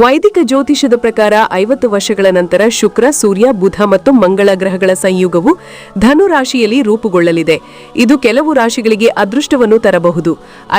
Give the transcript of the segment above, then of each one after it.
ವೈದಿಕ ಜ್ಯೋತಿಷದ ಪ್ರಕಾರ ಐವತ್ತು ವರ್ಷಗಳ ನಂತರ ಶುಕ್ರ, ಸೂರ್ಯ, ಬುಧ ಮತ್ತು ಮಂಗಳ ಗ್ರಹಗಳ ಸಂಯೋಗವು ಧನು ರಾಶಿಯಲ್ಲಿ ರೂಪುಗೊಳ್ಳಲಿದೆ. ಇದು ಕೆಲವು ರಾಶಿಗಳಿಗೆ ಅದೃಷ್ಟವನ್ನು ತರಬಹುದು.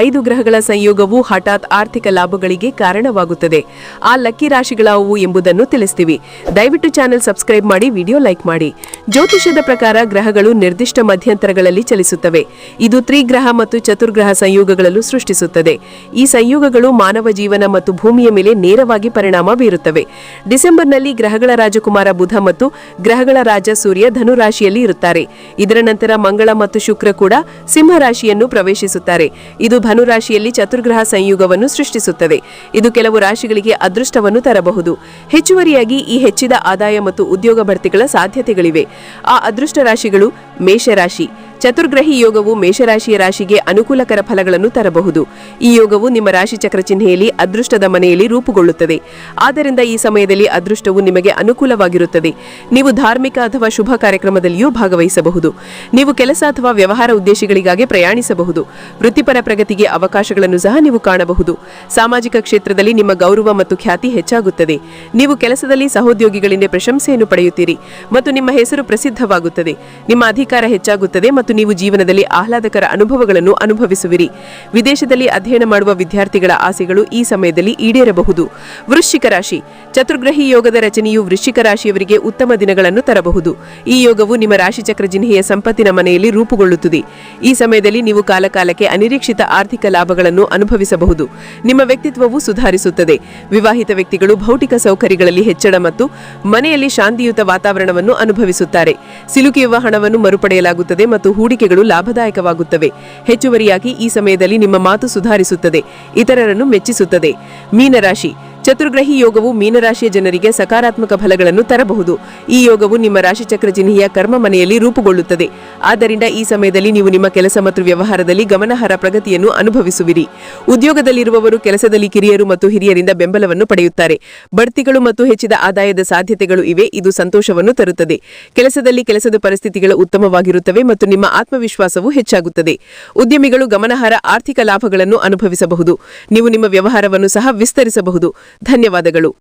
ಐದು ಗ್ರಹಗಳ ಸಂಯೋಗವು ಹಠಾತ್ ಆರ್ಥಿಕ ಲಾಭಗಳಿಗೆ ಕಾರಣವಾಗುತ್ತದೆ. ಆ ಲಕ್ಕಿ ರಾಶಿಗಳಾವುವು ಎಂಬುದನ್ನು ತಿಳಿಸ್ತೀವಿ. ದಯವಿಟ್ಟು ಚಾನೆಲ್ ಸಬ್ಸ್ಕ್ರೈಬ್ ಮಾಡಿ, ವಿಡಿಯೋ ಲೈಕ್ ಮಾಡಿ. ಜ್ಯೋತಿಷದ ಪ್ರಕಾರ ಗ್ರಹಗಳು ನಿರ್ದಿಷ್ಟ ಮಧ್ಯಂತರಗಳಲ್ಲಿ ಚಲಿಸುತ್ತವೆ. ಇದು ತ್ರಿಗ್ರಹ ಮತ್ತು ಚತುರ್ಗ್ರಹ ಸಂಯೋಗಗಳಲ್ಲೂ ಸೃಷ್ಟಿಸುತ್ತದೆ. ಈ ಸಂಯೋಗಗಳು ಮಾನವ ಜೀವನ ಮತ್ತು ಭೂಮಿಯ ಮೇಲೆ ನೇರವಾಗಿ ಪರಿಣಾಮ ಬೀರುತ್ತವೆ. ಡಿಸೆಂಬರ್ನಲ್ಲಿ ಗ್ರಹಗಳ ರಾಜಕುಮಾರ ಬುಧ ಮತ್ತು ಗ್ರಹಗಳ ರಾಜ ಸೂರ್ಯ ಧನುರಾಶಿಯಲ್ಲಿ ಇರುತ್ತಾರೆ. ಇದರ ನಂತರ ಮಂಗಳ ಮತ್ತು ಶುಕ್ರ ಕೂಡ ಸಿಂಹ ರಾಶಿಯನ್ನು ಪ್ರವೇಶಿಸುತ್ತಾರೆ. ಇದು ಧನುರಾಶಿಯಲ್ಲಿ ಚತುರ್ಗ್ರಹ ಸಂಯೋಗವನ್ನು ಸೃಷ್ಟಿಸುತ್ತದೆ. ಇದು ಕೆಲವು ರಾಶಿಗಳಿಗೆ ಅದೃಷ್ಟವನ್ನು ತರಬಹುದು. ಹೆಚ್ಚುವರಿಯಾಗಿ ಈ ಹೆಚ್ಚಿದ ಆದಾಯ ಮತ್ತು ಉದ್ಯೋಗ ಭರ್ತಿಗಳ ಸಾಧ್ಯತೆಗಳಿವೆ. ಆ ಅದೃಷ್ಟ ರಾಶಿಗಳು ಮೇಷರಾಶಿ ಚತುರ್ಗ್ರಹಿ ಯೋಗವು ಮೇಷರಾಶಿಯ ರಾಶಿಗೆ ಅನುಕೂಲಕರ ಫಲಗಳನ್ನು ತರಬಹುದು. ಈ ಯೋಗವು ನಿಮ್ಮ ರಾಶಿ ಚಕ್ರ ಚಿಹ್ನೆಯಲ್ಲಿ ಅದೃಷ್ಟದ ಮನೆಯಲ್ಲಿ ರೂಪುಗೊಳ್ಳುತ್ತದೆ. ಆದ್ದರಿಂದ ಈ ಸಮಯದಲ್ಲಿ ಅದೃಷ್ಟವು ನಿಮಗೆ ಅನುಕೂಲವಾಗಿರುತ್ತದೆ. ನೀವು ಧಾರ್ಮಿಕ ಅಥವಾ ಶುಭ ಕಾರ್ಯಕ್ರಮದಲ್ಲಿಯೂ ಭಾಗವಹಿಸಬಹುದು. ನೀವು ಕೆಲಸ ಅಥವಾ ವ್ಯವಹಾರ ಉದ್ದೇಶಗಳಿಗಾಗಿ ಪ್ರಯಾಣಿಸಬಹುದು. ವೃತ್ತಿಪರ ಪ್ರಗತಿಗೆ ಅವಕಾಶಗಳನ್ನು ಸಹ ನೀವು ಕಾಣಬಹುದು. ಸಾಮಾಜಿಕ ಕ್ಷೇತ್ರದಲ್ಲಿ ನಿಮ್ಮ ಗೌರವ ಮತ್ತು ಖ್ಯಾತಿ ಹೆಚ್ಚಾಗುತ್ತದೆ. ನೀವು ಕೆಲಸದಲ್ಲಿ ಸಹೋದ್ಯೋಗಿಗಳಿಂದ ಪ್ರಶಂಸೆಯನ್ನು ಪಡೆಯುತ್ತೀರಿ ಮತ್ತು ನಿಮ್ಮ ಹೆಸರು ಪ್ರಸಿದ್ಧವಾಗುತ್ತದೆ. ನಿಮ್ಮ ಅಧಿಕಾರ ಹೆಚ್ಚಾಗುತ್ತದೆ ನೀವು ಜೀವನದಲ್ಲಿ ಆಹ್ಲಾದಕರ ಅನುಭವಗಳನ್ನು ಅನುಭವಿಸುವಿರಿ. ವಿದೇಶದಲ್ಲಿ ಅಧ್ಯಯನ ಮಾಡುವ ವಿದ್ಯಾರ್ಥಿಗಳ ಆಸೆಗಳು ಈ ಸಮಯದಲ್ಲಿ ಈಡೇರಬಹುದು. ವೃಶ್ಚಿಕ ರಾಶಿ. ಚತುರ್ಗ್ರಹಿ ಯೋಗದ ರಚನೆಯು ವೃಶ್ಚಿಕ ರಾಶಿಯವರಿಗೆ ಉತ್ತಮ ದಿನಗಳನ್ನು ತರಬಹುದು. ಈ ಯೋಗವು ನಿಮ್ಮ ರಾಶಿಚಕ್ರ ಜಿನ್ಹೆಯ ಸಂಪತ್ತಿನ ಮನೆಯಲ್ಲಿ ರೂಪುಗೊಳ್ಳುತ್ತದೆ. ಈ ಸಮಯದಲ್ಲಿ ನೀವು ಕಾಲಕಾಲಕ್ಕೆ ಅನಿರೀಕ್ಷಿತ ಆರ್ಥಿಕ ಲಾಭಗಳನ್ನು ಅನುಭವಿಸಬಹುದು. ನಿಮ್ಮ ವ್ಯಕ್ತಿತ್ವವು ಸುಧಾರಿಸುತ್ತದೆ. ವಿವಾಹಿತ ವ್ಯಕ್ತಿಗಳು ಭೌತಿಕ ಸೌಕರ್ಯಗಳಲ್ಲಿ ಹೆಚ್ಚಳ ಮತ್ತು ಮನೆಯಲ್ಲಿ ಶಾಂತಿಯುತ ವಾತಾವರಣವನ್ನು ಅನುಭವಿಸುತ್ತಾರೆ. ಸಿಲುಕಿಯುವ ಹಣವನ್ನು ಮರುಪಡೆಯಲಾಗುತ್ತದೆ ಮತ್ತು ಹೂಡಿಕೆಗಳು ಲಾಭದಾಯಕವಾಗುತ್ತವೆ. ಹೆಚ್ಚುವರಿಯಾಗಿ ಈ ಸಮಯದಲ್ಲಿ ನಿಮ್ಮ ಮಾತು ಸುಧಾರಿಸುತ್ತದೆ. ಇತರರನ್ನು ಮೆಚ್ಚಿಸುತ್ತದೆ. ಮೀನರಾಶಿ. ಚತುರ್ಗ್ರಹಿ ಯೋಗವು ಮೀನರಾಶಿಯ ಜನರಿಗೆ ಸಕಾರಾತ್ಮಕ ಫಲಗಳನ್ನು ತರಬಹುದು. ಈ ಯೋಗವು ನಿಮ್ಮ ರಾಶಿಚಕ್ರ ಚಿಹ್ನೆಯ ಕರ್ಮ ಮನೆಯಲ್ಲಿ ರೂಪುಗೊಳ್ಳುತ್ತದೆ. ಆದ್ದರಿಂದ ಈ ಸಮಯದಲ್ಲಿ ನೀವು ನಿಮ್ಮ ಕೆಲಸ ಮತ್ತು ವ್ಯವಹಾರದಲ್ಲಿ ಗಮನಾರ್ಹ ಪ್ರಗತಿಯನ್ನು ಅನುಭವಿಸುವಿರಿ. ಉದ್ಯೋಗದಲ್ಲಿರುವವರು ಕೆಲಸದಲ್ಲಿ ಕಿರಿಯರು ಮತ್ತು ಹಿರಿಯರಿಂದ ಬೆಂಬಲವನ್ನು ಪಡೆಯುತ್ತಾರೆ. ಬಡ್ತಿಗಳು ಮತ್ತು ಹೆಚ್ಚಿದ ಆದಾಯದ ಸಾಧ್ಯತೆಗಳು ಇವೆ, ಇದು ಸಂತೋಷವನ್ನು ತರುತ್ತದೆ. ಕೆಲಸದಲ್ಲಿ ಕೆಲಸದ ಪರಿಸ್ಥಿತಿಗಳು ಉತ್ತಮವಾಗಿರುತ್ತವೆ ಮತ್ತು ನಿಮ್ಮ ಆತ್ಮವಿಶ್ವಾಸವು ಹೆಚ್ಚಾಗುತ್ತದೆ. ಉದ್ಯಮಿಗಳು ಗಮನಾರ್ಹ ಆರ್ಥಿಕ ಲಾಭಗಳನ್ನು ಅನುಭವಿಸಬಹುದು. ನೀವು ನಿಮ್ಮ ವ್ಯವಹಾರವನ್ನು ಸಹ ವಿಸ್ತರಿಸಬಹುದು. ಧನ್ಯವಾದಗಳು.